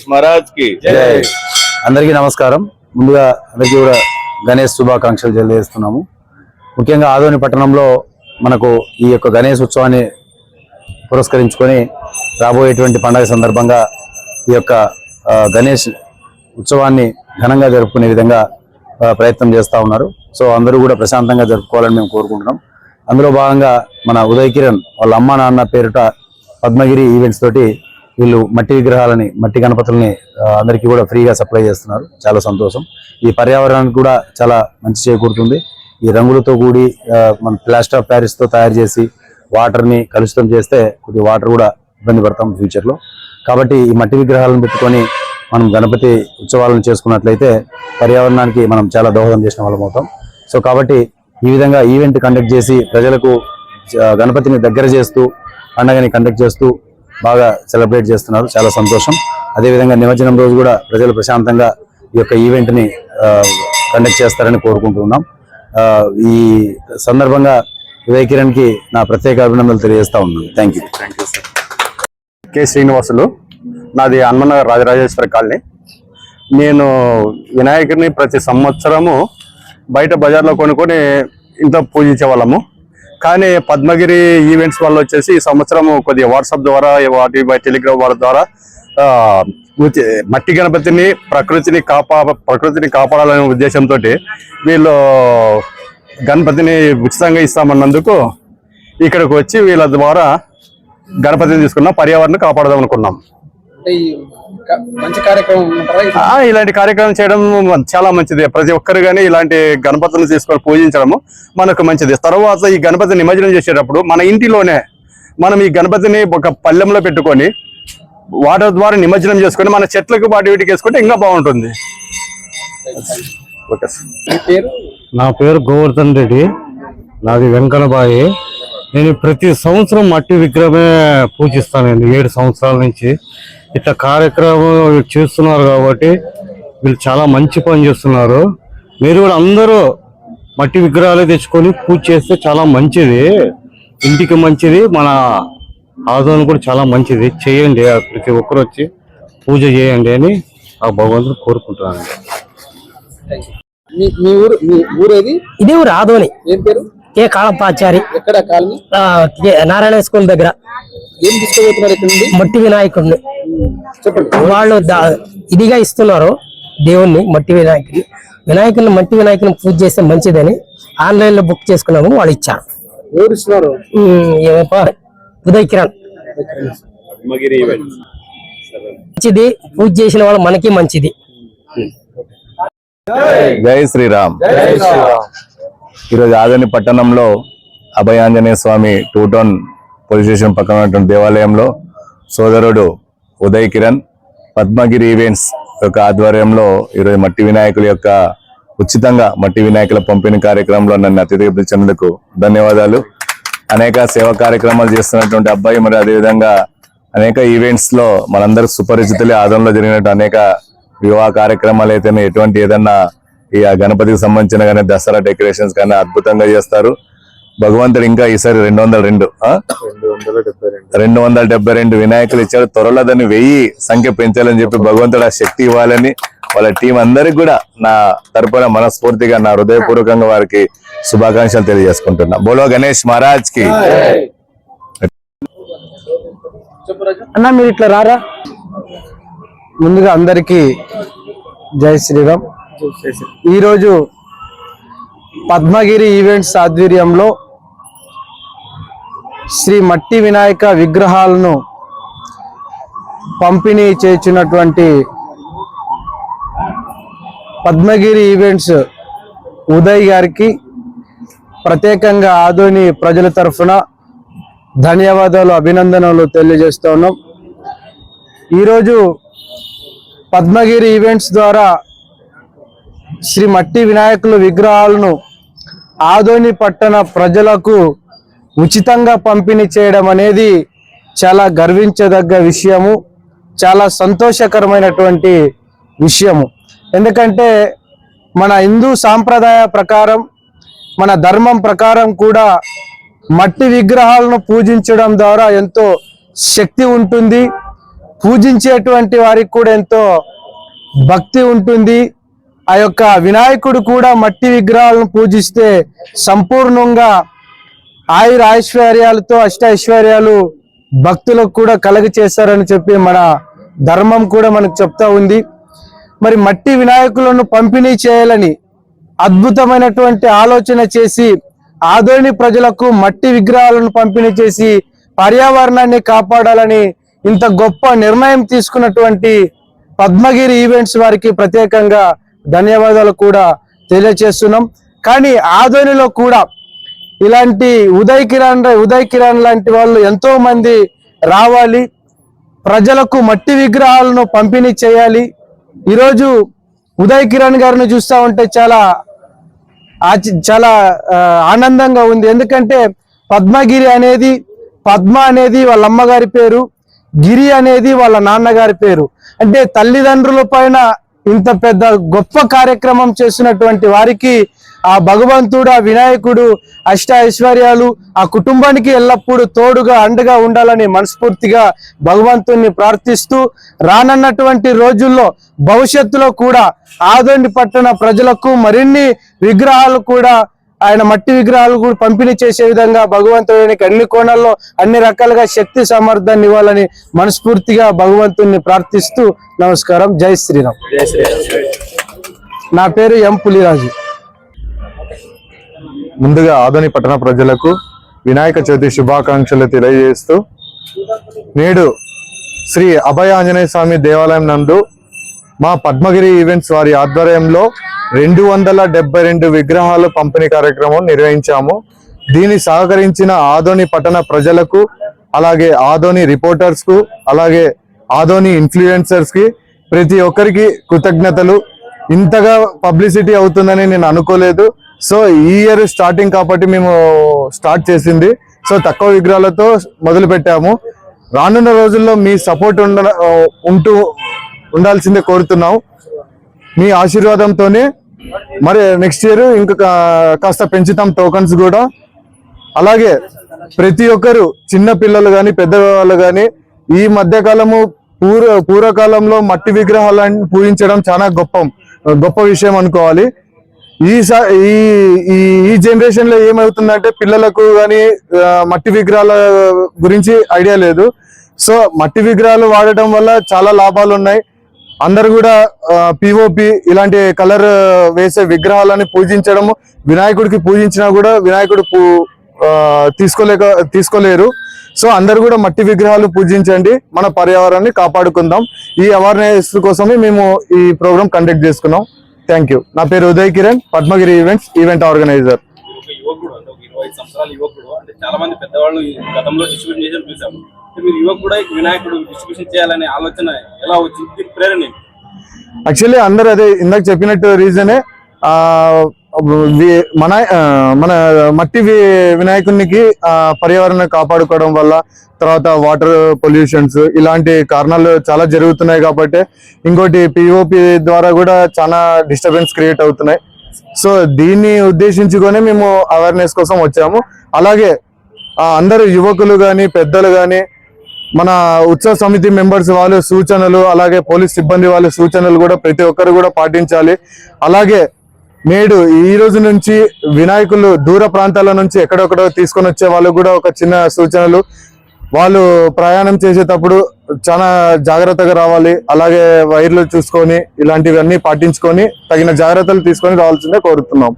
గణేష్ మహారాజ్కి అందరికీ నమస్కారం. ముందుగా అందరికీ కూడా గణేష్ శుభాకాంక్షలు తెలియజేస్తున్నాము. ముఖ్యంగా ఆదోని పట్టణంలో మనకు ఈ యొక్క గణేష్ ఉత్సవాన్ని పురస్కరించుకొని రాబోయేటువంటి పండుగ సందర్భంగా ఈ యొక్క గణేష్ ఉత్సవాన్ని ఘనంగా జరుపుకునే విధంగా ప్రయత్నం చేస్తూ ఉన్నారు. సో అందరూ కూడా ప్రశాంతంగా జరుపుకోవాలని మేము కోరుకుంటున్నాం. అందులో భాగంగా మన ఉదయ్ కిరణ్ వాళ్ళ అమ్మ నాన్న పేరుట పద్మగిరి ఈవెంట్స్ తోటి వీళ్ళు మట్టి విగ్రహాలని మట్టి గణపతుల్ని అందరికీ కూడా ఫ్రీగా సప్లై చేస్తున్నారు. చాలా సంతోషం. ఈ పర్యావరణానికి కూడా చాలా మంచి చేకూరుతుంది. ఈ రంగులతో కూడి మన ప్లాస్టర్ ఆఫ్ ప్యారిస్తో తయారు చేసి వాటర్ని కలుషితం చేస్తే కొద్దిగా వాటర్ కూడా ఇబ్బంది పడతాం ఫ్యూచర్లో. కాబట్టి ఈ మట్టి విగ్రహాలను పెట్టుకొని మనం గణపతి ఉత్సవాలను చేసుకున్నట్లయితే పర్యావరణానికి మనం చాలా దోహదం చేసిన వాళ్ళం అవుతాం. సో కాబట్టి ఈ విధంగా ఈవెంట్ కండక్ట్ చేసి ప్రజలకు గణపతిని దగ్గర చేస్తూ పండగని కండక్ట్ చేస్తూ బాగా సెలబ్రేట్ చేస్తున్నారు. చాలా సంతోషం. అదేవిధంగా నిమజ్జనం రోజు కూడా ప్రజలు ప్రశాంతంగా ఈ యొక్క ఈవెంట్ని కండక్ట్ చేస్తారని కోరుకుంటున్నాం ఈ సందర్భంగా ఉదయ్ కిరణ్కి నా ప్రత్యేక అభినందనలు తెలియజేస్తా ఉన్నాను. థ్యాంక్ యూ కె శ్రీనివాసులు నాది హనుమనగర్ రాజరాజేశ్వర కాలనీ. నేను వినాయకుడిని ప్రతి సంవత్సరము బయట బజార్లో కొనుక్కొని ఇంట్లో పూజించే వాళ్ళము. కానీ పద్మగిరి ఈవెంట్స్ వల్ల వచ్చేసి ఈ సంవత్సరం కొద్దిగా వాట్సాప్ ద్వారా వాటి టెలిగ్రామ్ వాళ్ళ ద్వారా మట్టి గణపతిని ప్రకృతిని కాపా ప్రకృతిని కాపాడాలనే ఉద్దేశంతో వీళ్ళు గణపతిని ఉచితంగా ఇస్తామన్నందుకు ఇక్కడికి వచ్చి వీళ్ళ ద్వారా గణపతిని తీసుకున్నాం పర్యావరణం కాపాడదాం అనుకున్నాం మంచి కార్యక్రమం ఇలాంటి కార్యక్రమం చేయడం చాలా మంచిది. ప్రతి ఒక్కరు కానీ ఇలాంటి గణపతిని తీసుకొని పూజించడము మనకు మంచిది. తర్వాత ఈ గణపతి నిమజ్జనం చేసేటప్పుడు మన ఇంటిలోనే మనం ఈ గణపతిని ఒక పల్లెంలో పెట్టుకొని వాటర్ ద్వారా నిమజ్జనం చేసుకొని మన చెట్లకు వాటి వీటికి వేసుకుంటే ఇంకా బాగుంటుంది. నా పేరు గోవర్ధన్ రెడ్డి. నాది వెంకన్నబాయి నేను ప్రతి సంవత్సరం మట్టి విగ్రహమే పూజిస్తానండి. ఏడు సంవత్సరాల నుంచి. ఇట్లా కార్యక్రమం చేస్తున్నారు కాబట్టి వీళ్ళు చాలా మంచి పని చేస్తున్నారు. మీరు కూడా అందరూ మట్టి విగ్రహాలు తెచ్చుకొని పూజ చేస్తే చాలా మంచిది. ఇంటికి మంచిది మన ఆదోని కూడా చాలా మంచిది. చేయండి ప్రతి ఒక్కరు వచ్చి పూజ చేయండి అని ఆ భగవంతుడు కోరుకుంటున్నాను మీ మీ ఊరు మీ ఊరేది? ఇది ఊరు ఆదోని. ఏం పేరు? కే కాళపాచారి ఎక్కడ కాలనీ? ఆ, కే- నారాయణ స్కూల్ దగ్గర. ఏం మట్టి వినాయకుడిని. వాళ్ళు ఇదిగా ఇస్తున్నారు దేవుణ్ణి మట్టి వినాయకుడిని. వినాయకుడిని మట్టి వినాయకుడిని పూజ చేస్తే మంచిదని ఆన్లైన్లో బుక్ చేసుకున్నాము వాళ్ళు ఇచ్చారు. ఉదయ్ కిరణ్. మంచిది పూజ చేసిన వాళ్ళు మనకి మంచిది. జై శ్రీరామ్. ఈరోజు ఆదని పట్టణంలో Abhayanjaneya Swami two town police station పక్కన ఉన్నటువంటి దేవాలయంలో సోదరుడు ఉదయ్ కిరణ్ పద్మగిరి ఈవెంట్స్ యొక్క ఆధ్వర్యంలో ఈరోజు మట్టి వినాయకుల యొక్క ఉచితంగా మట్టి వినాయకుల పంపిణీ కార్యక్రమంలో నన్ను అతిథిగా పిలిచినందుకు ధన్యవాదాలు. అనేక సేవా కార్యక్రమాలు చేస్తున్నటువంటి అబ్బాయి మరి అదేవిధంగా అనేక ఈవెంట్స్లో మనందరూ సుపరిచితులే ఆదంలో జరిగినట్టు అనేక వివాహ కార్యక్రమాలు అయితేనే ఎటువంటి ఏదన్నా ఈ ఆ గణపతికి సంబంధించిన కానీ దసరా డెకరేషన్స్ కానీ అద్భుతంగా చేస్తారు. భగవంతుడు ఇంకా ఈసారి రెండు వందల రెండు? రెండు వందల డెబ్బై రెండు. వినాయకులు ఇచ్చాడు త్వరలో దాన్ని వెయ్యి సంఖ్య పెంచాలని చెప్పి భగవంతుడు ఆ శక్తి ఇవ్వాలని వాళ్ళ టీం అందరికి కూడా నా తరపున మనస్ఫూర్తిగా నా హృదయపూర్వకంగా వారికి శుభాకాంక్షలు తెలియజేసుకుంటున్నా. బోలో గణేష్ మహారాజ్కి అన్న మీరు ఇట్లా రారా? ముందుగా అందరికీ జై శ్రీరామ్. ఈరోజు పద్మగిరి ఈవెంట్స్ ఆధ్వర్యంలో శ్రీ మట్టి వినాయక విగ్రహాలను పంపిణీ చేసినటువంటి పద్మగిరి ఈవెంట్స్ ఉదయ్ గారికి ప్రత్యేకంగా ఆదోని ప్రజల తరఫున ధన్యవాదాలు అభినందనలు తెలియజేస్తున్నాం ఈరోజు పద్మగిరి ఈవెంట్స్ ద్వారా శ్రీ మట్టి వినాయకుల విగ్రహాలను ఆదోని పట్టణ ప్రజలకు ఉచితంగా పంపిణీ చేయడం అనేది చాలా గర్వించదగ్గ విషయము చాలా సంతోషకరమైనటువంటి విషయము. ఎందుకంటే మన హిందూ సాంప్రదాయ ప్రకారం మన ధర్మం ప్రకారం కూడా మట్టి విగ్రహాలను పూజించడం ద్వారా ఎంతో శక్తి ఉంటుంది. పూజించేటువంటి వారికి కూడా ఎంతో భక్తి ఉంటుంది. ఆ యొక్క వినాయకుడు కూడా మట్టి విగ్రహాలను పూజిస్తే సంపూర్ణంగా ఆయుర ఐశ్వర్యాలతో అష్ట ఐశ్వర్యాలు భక్తులకు కూడా కలగ చేస్తారని చెప్పి మన ధర్మం కూడా మనకు చెప్తా ఉంది. మరి మట్టి వినాయకులను పంపిణీ చేయాలని అద్భుతమైనటువంటి ఆలోచన చేసి ఆదోని ప్రజలకు మట్టి విగ్రహాలను పంపిణీ చేసి పర్యావరణాన్ని కాపాడాలని ఇంత గొప్ప నిర్ణయం తీసుకున్నటువంటి పద్మగిరి ఈవెంట్స్ వారికి ప్రత్యేకంగా ధన్యవాదాలు కూడా తెలియజేస్తున్నాం కానీ ఆదోనిలో కూడా ఇలాంటి ఉదయ్ కిరణ్ ఉదయ్ కిరణ్ లాంటి వాళ్ళు ఎంతో మంది రావాలి. ప్రజలకు మట్టి విగ్రహాలను పంపిణీ చేయాలి. ఈరోజు ఉదయ్ కిరణ్ గారిని చూస్తా ఉంటే చాలా ఆచి- చాలా ఆనందంగా ఉంది. ఎందుకంటే పద్మగిరి అనేది పద్మ అనేది వాళ్ళ అమ్మగారి పేరు గిరి అనేది వాళ్ళ నాన్నగారి పేరు. అంటే తల్లిదండ్రుల పైన ఇంత పెద్ద గొప్ప కార్యక్రమం చేసినటువంటి వారికి ఆ భగవంతుడు ఆ వినాయకుడు అష్ట ఐశ్వర్యాలు ఆ కుటుంబానికి ఎల్లప్పుడూ తోడుగా అండగా ఉండాలని మనస్ఫూర్తిగా భగవంతుణ్ణి ప్రార్థిస్తూ రానన్నటువంటి రోజుల్లో భవిష్యత్తులో కూడా ఆదోని పట్టణ ప్రజలకు మరిన్ని విగ్రహాలు కూడా ఆయన మట్టి విగ్రహాలు కూడా పంపిణీ చేసే విధంగా భగవంతుడికి అన్ని కోణాల్లో అన్ని రకాలుగా శక్తి సామర్థ్యాన్ని ఇవ్వాలని మనస్ఫూర్తిగా భగవంతుణ్ణి ప్రార్థిస్తూ నమస్కారం. జై శ్రీరామ్. నా పేరు ఎం పులిరాజు. ముందుగా ఆదోని పట్టణ ప్రజలకు వినాయక చవితి శుభాకాంక్షలు తెలియజేస్తూ నేడు శ్రీ అభయ ఆంజనేయ స్వామి దేవాలయం నందు మా పద్మగిరి ఈవెంట్స్ వారి ఆధ్వర్యంలో రెండు వందల డెబ్బై రెండు విగ్రహాలు పంపిణీ కార్యక్రమం నిర్వహించాము. దీన్ని సహకరించిన ఆదోని పట్టణ ప్రజలకు అలాగే ఆదోని రిపోర్టర్స్కు అలాగే ఆదోని ఇన్ఫ్లుయెన్సర్స్కి ప్రతి ఒక్కరికి కృతజ్ఞతలు. ఇంతగా పబ్లిసిటీ అవుతుందని నేను అనుకోలేదు. సో ఈ ఇయర్ స్టార్టింగ్ కాబట్టి మేము స్టార్ట్ చేసింది. సో తక్కువ విగ్రహాలతో మొదలు పెట్టాము రానున్న రోజుల్లో మీ సపోర్ట్ ఉండ ఉంటూ ఉండాల్సిందే కోరుతున్నాం మీ ఆశీర్వాదంతోనే మరి నెక్స్ట్ ఇయర్ ఇంకా కాస్త పెంచుతాం టోకన్స్ కూడా. అలాగే ప్రతి ఒక్కరు చిన్న పిల్లలు కానీ పెద్దవాళ్ళు కానీ ఈ మధ్యకాలము పూర్వ పూర్వకాలంలో మట్టి విగ్రహాలను పూజించడం చాలా గొప్ప గొప్ప విషయం అనుకోవాలి. ఈ స- ఈ ఈ ఈ జనరేషన్లో ఏమవుతుందంటే పిల్లలకు కానీ మట్టి విగ్రహాల గురించి ఐడియా లేదు. సో మట్టి విగ్రహాలు వాడటం వల్ల చాలా లాభాలు ఉన్నాయి అందరు కూడా పిఓపి ఇలాంటి కలర్ వేసే విగ్రహాలని పూజించడము వినాయకుడికి పూజించినా కూడా వినాయకుడు పూ తీసుకోలేక తీసుకోలేరు. సో అందరు కూడా మట్టి విగ్రహాలు పూజించండి. మన పర్యావరణాన్ని కాపాడుకుందాం. ఈ అవేర్నెస్ కోసమే మేము ఈ ప్రోగ్రామ్ కండక్ట్ చేసుకున్నాం. థ్యాంక్ యూ నా పేరు Uday Kiran Padmagiri events event organizer యువకుడు అంటే ఒక ఇరవై సంవత్సరాల యువకుడు అంటే చాలా మంది పెద్దవాళ్ళు గతంలో డిస్ట్రిబ్యూట్ చేసి చూసాము. మీరు యువకుడు వినాయకుడు డిస్ట్రిబ్యూషన్ చేయాలనే ఆలోచన ఎలా వచ్చింది? ప్రేరణ. యాక్చువల్లీ అందరు అదే ఇందాక చెప్పినట్టు రీజనే మన మన మట్టి వినాయకునికి పర్యావరణం కాపాడుకోవడం వల్ల తర్వాత వాటర్ పొల్యూషన్స్ ఇలాంటి కారణాలు చాలా జరుగుతున్నాయి కాబట్టి ఇంకోటి పిఓపి ద్వారా కూడా చాలా డిస్టర్బెన్స్ క్రియేట్ అవుతున్నాయి. సో దీన్ని ఉద్దేశించుకొని మేము అవేర్నెస్ కోసం వచ్చాము. అలాగే అందరు యువకులు కానీ పెద్దలు కానీ మన ఉత్సవ సమితి మెంబర్స్ వాళ్ళు సూచనలు అలాగే పోలీస్ సిబ్బంది వాళ్ళ సూచనలు కూడా ప్రతి ఒక్కరు కూడా పాటించాలి. అలాగే నేడు ఈ రోజు నుంచి వినాయకులు దూర ప్రాంతాల నుంచి ఎక్కడెక్కడో తీసుకొని వచ్చే వాళ్ళు కూడా ఒక చిన్న సూచనలు. వాళ్ళు ప్రయాణం చేసేటప్పుడు చాలా జాగ్రత్తగా రావాలి. అలాగే వైర్లు చూసుకొని ఇలాంటివన్నీ పాటించుకొని తగిన జాగ్రత్తలు తీసుకొని రావాల్సిందే కోరుతున్నాం.